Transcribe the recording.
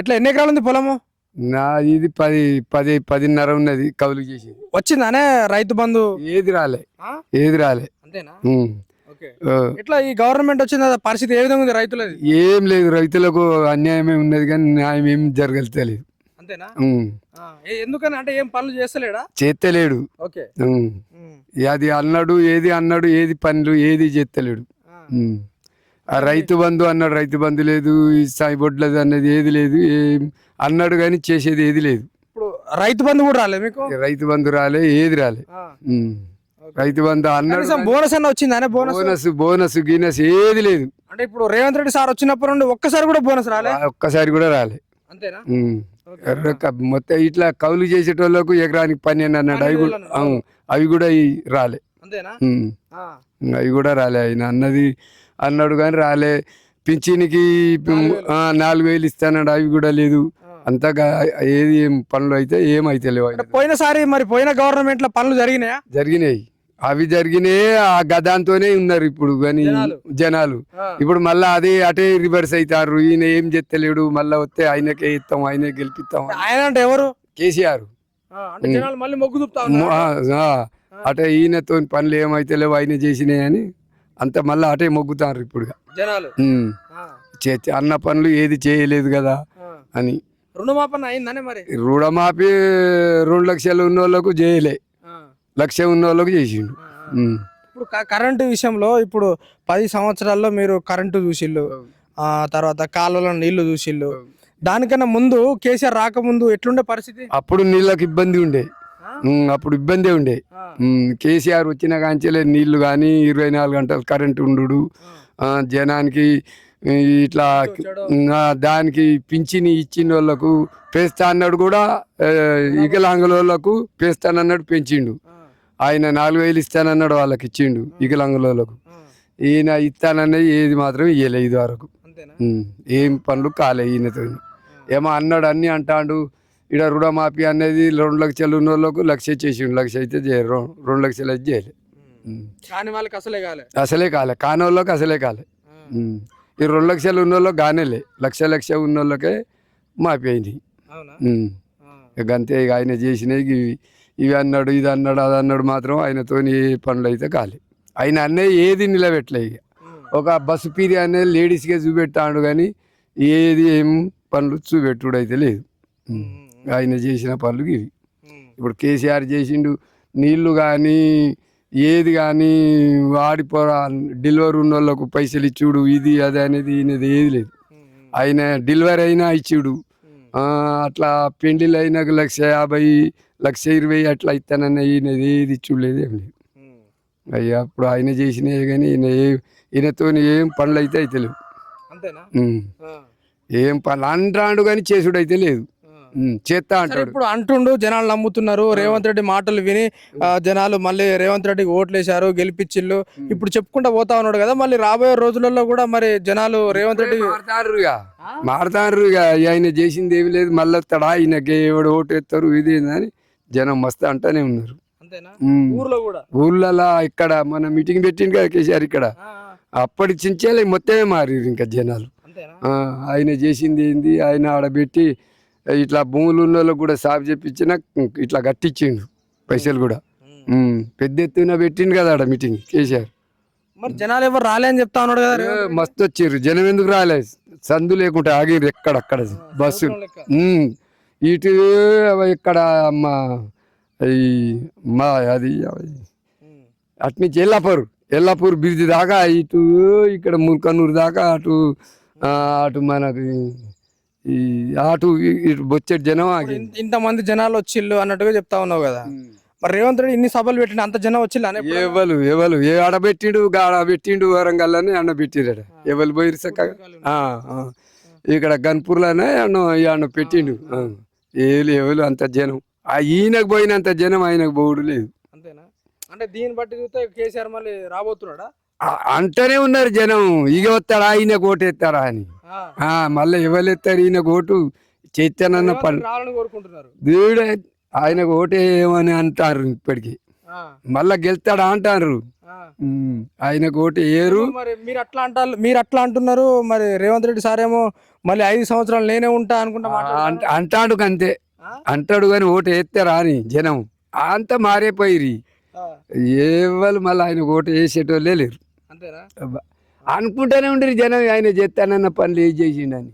ఎట్లా ఎన్ని ఎకరాలు ఉంది పొలము? నా ఇది పది పది పదిన్నర ఉన్నది కవులు చేసి వచ్చిందానే రైతు బంధు? ఏది రాలే? ఏది రాలే. అంతేనా? ఎట్లా ఈ గవర్నమెంట్ వచ్చిన పరిస్థితి ఏ విధంగా ఉంది రైతులది? ఏం లేదు రైతులకు అన్యాయమే ఉన్నది కానీ న్యాయం ఏం జరగలేదు అంతేనా? ఎందుకని అంటే ఏం పనులు చేస్తలేడా? ఓకే. ఉమ్. అది అన్నాడు ఏది అన్నాడు ఏది పనులు ఏది. ఆ. రైతు బంధు అన్నాడు రైతు బంధు లేదు ఈ సాయిబొడ్లది అన్నది ఏది లేదు ఏం అన్నాడు కానీ చేసేది ఏది లేదు. ఇప్పుడు రైతు బంధు కూడా రాలే మీకు? రైతు బంధు రాలే ఏది రాలే. ఉమ్. రైతు బంధు అన్నాడు కనీసం బోనస్ అన్న వచ్చిందానే బోనస్? బోనస్ బోనస్ గీనస్ ఏది లేదు. అంటే ఇప్పుడు రేవంత్ రెడ్డి సార్ వచ్చినప్పటి నుండి ఒక్కసారి కూడా బోనస్ రాలే? ఒక్కసారి కూడా రాలే. అంతేనా? ఉమ్. ఎర్రక- మొత్తం ఇట్లా కౌలు చేసేటోళ్ళకు ఎకరానికి పన్నెండు అన్నాడు అవి కూడా అవును, అవి కూడా ఈ- రాలే. అంతేనా? ఉమ్. ఆ. అవి కూడా రాలే ఆయన అన్నది అన్నాడు కానీ రాలే. పింఛనికి నాలుగు వేలు. ఇస్తానన్నాడు. అవి కూడా లేదు. అంతగా ఏది ఏం పనులు అయితే ఏమైతే లేవు. పోయినసారి మరి పోయిన గవర్నమెంట్లో పనులు జరిగినాయా? జరిగినాయి. అవి జరిగినాయి ఆ గదాంతోనే ఉన్నారు ఇప్పుడు కానీ జనాలు. ఇప్పుడు మళ్ళా అదే అటే రివర్స్ అవుతారు ఈయన ఏం చెత్తలేడు మళ్ళా వస్తే ఆయనకే ఇస్తాం ఆయనే గెలిపిస్తాం ఆయన అంటే ఎవరు? కేసీఆర్. అటే ఈయనతో పనులు ఏమైతే లేవు ఆయన చేసినాయి అని అంత మళ్ళీ అటే మొగ్గుతారు ఇప్పుడు జనాలు? ఉమ్. ఆ, చే- చే- అన్న పనులు ఏది చేయలేదు కదా. అని. రుణమాపన అయిందనే మరి? రుణమాఫీ రెండు లక్షలు ఉన్న వాళ్ళకు చేయలే లక్ష ఉన్న వాళ్ళకు చేసిండు. ఇప్పుడు కరెంటు విషయంలో ఇప్పుడు పది సంవత్సరాల్లో మీరు కరెంటు చూసిళ్ళు. ఆ తర్వాత కాలువలో నీళ్ళు చూసిళ్ళు. దానికన్నా ముందు కేసీఆర్ రాకముందు ఎట్లుండే పరిస్థితి? అప్పుడు నీళ్ళకి ఇబ్బంది ఉండే. అప్పుడు ఇబ్బందే ఉండే. కేసీఆర్ వచ్చిన కాంచెలే నీళ్ళు కానీ ఇరవై నాలుగు గంటలు కరెంట్ ఉండు. జనానికి ఇట్లా దానికి పింఛని ఇచ్చిన వాళ్ళకు పేస్తా అన్నాడు కూడా ఆ, వికలాంగుల వాళ్ళకు పేస్తానన్నాడు పెంచిండు. ఆయన నాలుగు వేలు ఇస్తానన్నాడు వాళ్ళకి ఇచ్చిండు వికలాంగుల వాళ్ళకు. ఈయన ఇస్తానన్నది ఏది మాత్రం ఇయ్యలే ఇది వరకు ఏం పనులు కాలే ఈయనతో ఏమో అన్నాడు అన్ని అంటాడు ఇక్కడ రుణమాఫీ అనేది రెండు లక్షలు ఉన్న వాళ్ళకు లక్ష చేసిండు లక్ష అయితే చేయరు. రెండు లక్షలు అయితే చేయలే. కానీ వాళ్ళకి అసలే కాలే. అసలే కాలే. కాని వాళ్ళకి అసలే కాలే. ఈ రెండు లక్షలు ఉన్న వాళ్ళకి కానేలే లక్ష లక్ష ఉన్న వాళ్ళకే మాఫీ అయింది. అంతే ఇక ఆయన చేసినవి ఇవి ఇవి అన్నాడు ఇది అన్నాడు అది అన్నాడు మాత్రం ఆయనతో ఏ పనులు అయితే కాలే. ఆయన అన్నీ ఏది నిలబెట్టలే ఇక. ఒక బస్సు పీరి అనేది లేడీస్కే చూపెట్టాడు కానీ ఏది ఏం పనులు చూపెట్టుడు అయితే లేదు. ఆయన చేసిన పనులు ఇవి. ఇప్పుడు కేసీఆర్ చేసిండు నీళ్ళు కానీ ఏది కానీ వాడిపోరా డెలివరీ ఉన్న వాళ్ళకు పైసలు ఇచ్చుడు ఇది అది అనేది ఈయనది ఏది లేదు. ఆయన డెలివరీ అయినా ఇచ్చుడు. అట్లా పెండిలు అయినాక లక్ష యాభై లక్ష ఇరవై అట్లా ఇస్తానన్న ఈయనది ఏది ఇచ్చులేదు ఏం లేదు. అయ్యా అప్పుడు ఆయన చేసినవి కానీ ఈయన ఏ ఈయనతో ఏం పనులు అయితే అయితే లేవు ఏం పనులు అంటాడు కానీ చేసుడు అయితే లేదు. చేస్తా అంటాడు. ఇప్పుడు అంటుండు జనాలు నమ్ముతున్నారు. రేవంత్ రెడ్డి మాటలు విని ఆ, జనాలు మళ్ళీ రేవంత్ రెడ్డికి ఓట్లేశారు గెలిపించిళ్ళు ఇప్పుడు చెప్పుకుంటా పోతా ఉన్నాడు కదా మళ్ళీ రాబోయే రోజులలో కూడా మరి జనాలు రేవంత్ రెడ్డి మారుతారు ఇక మారుతారు ఆయన చేసింది ఏమి లేదు. మళ్ళీ వస్తాడా? ఆయనకి ఎవడు ఓటు ఎత్తారు ఇది అని జనం మస్తు అంటానే ఉన్నారు. అంతేనా? ఉమ్. ఊర్లో కూడా? ఊళ్ళలో ఇక్కడ మన మీటింగ్ పెట్టింది కదా కేసీఆర్ ఇక్కడ. అప్పటి చించేలే మొత్తమే మారిరు ఇంకా జనాలు. ఆయన చేసింది ఏంది? ఆయన ఆడబెట్టి ఇట్లా భూములు ఉన్న వాళ్ళకు కూడా సాగు చెప్పించిన ఇట్లా కట్టించిండు పైసలు కూడా. పెద్ద ఎత్తున పెట్టిండు కదా ఆడ మీటింగ్ కేసీఆర్. మరి జనాలు ఎవరు రాలే అని చెప్తా ఉన్నాడు కదా. మస్తు వచ్చిర్రు. జనం ఎందుకు రాలే? సందు లేకుంటే ఆగిర్రు ఎక్కడక్కడ బస్సు. ఇటు ఇక్కడ మా ఈ మా అది అట్నుంచి ఎల్లాపూర్ ఎల్లాపూర్ బ్రిడ్జ్ దాకా ఇటు ఇక్కడ ముల్కనూరు దాకా అటు అటు మనకి ఈ అటు ఇటు బొచ్చెడు జనం ఆగి ఇంత- ఇంతమంది జనాలు వచ్చిళ్ళు అన్నట్టుగా చెప్తా ఉన్నావు కదా. మరి రేవంత్ రెడ్డి ఇన్ని సభలు పెట్టిన అంత జనం వచ్చిల్లు అనే ఎవరు ఎవరు ఏ ఆడబెట్టిండు గాడ పెట్టిండు వరంగల్ అని అన్న పెట్టిరట ఎవరు పోయిరు చక్కగా. ఇక్కడ గన్పూర్లోనే అన్న అన్న పెట్టిండు. ఏలు ఎవరు అంత జనం. ఆ ఈయనకు పోయినంత జనం ఆయనకు పోవుడు లేదు. అంతేనా? అంటే దీన్ని బట్టి చూస్తే కేసీఆర్ మళ్ళీ రాబోతున్నాడా? అంటనే ఉన్నారు జనం. ఇక వస్తాడా? ఈయన ఓటేస్తారా అని. మళ్ళీ ఎవరు ఎత్తారు ఈయన ఓటు చేస్తానన్న రేవంత్ పని దేవుడే ఆయనకు ఓటేయమని అంటారు ఇప్పటికి. మళ్ళా గెలుస్తాడా అంటారు. ఆ. ఉమ్, ఆయనకు ఓటు ఏరు. మరి మీరు అట్లా అంటారు మీరు అట్లా అంటున్నారు. మరి రేవంత్ రెడ్డి సార్ ఏమో మళ్ళీ ఐదు సంవత్సరాలు నేనే ఉంటా అనుకుంటా అంటాడు అంతే ఆ? అంటాడు కానీ ఓటు వేస్తారా అని జనం. అంతా మారిపోయిరి ఎవరు మళ్ళీ ఆయన ఓటు వేసేటోళ్ళే లేరు. అంతేనా అనుకుంటానే ఉండరు జనం ఆయన చేస్తానన్న పనులు ఏం చేసిండని